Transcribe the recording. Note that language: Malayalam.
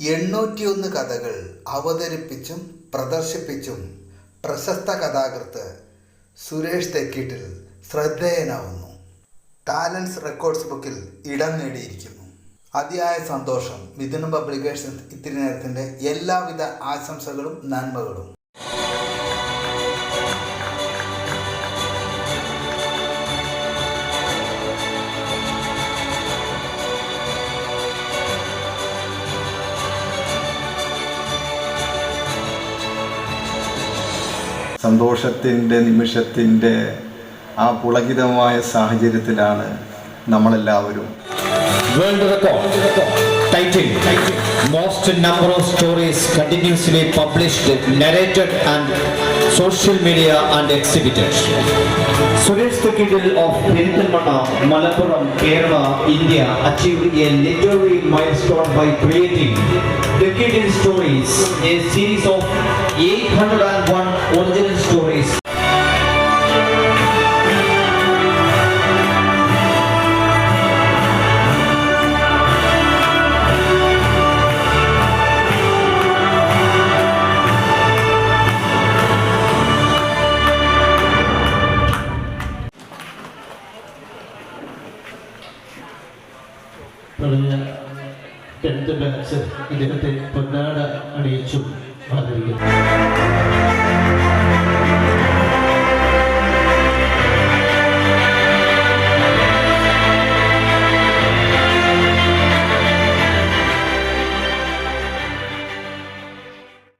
എണ്ണൂറ്റിയൊന്ന് കഥകൾ അവതരിപ്പിച്ചും പ്രദർശിപ്പിച്ചും പ്രശസ്ത കഥാകൃത്ത് സുരേഷ് തെക്കീട്ടിൽ ശ്രദ്ധേയനാവുന്നു. ടാലൻസ് റെക്കോർഡ്സ് ബുക്കിൽ ഇടം നേടിയിരിക്കുന്നു. അതിയായ സന്തോഷം മിഥുനം പബ്ലിക്കേഷൻസ് ഇത്തിരി നേരത്തിന്റെ എല്ലാവിധ ആശംസകളും നന്മകളും. സന്തോഷത്തിന്റെ നിമിഷത്തിന്റെ ആ പുളകിതമായ സാഹചര്യത്തിലാണ് നമ്മളെല്ലാവരും. Malappuram Kerala India achieve original stories തുടങ്ങിയ ടെൻത്ത് ബാച്ച് ഇദ്ദേഹത്തെ പൊന്നാട അണിയിച്ചു ആദരിക്കുന്നു.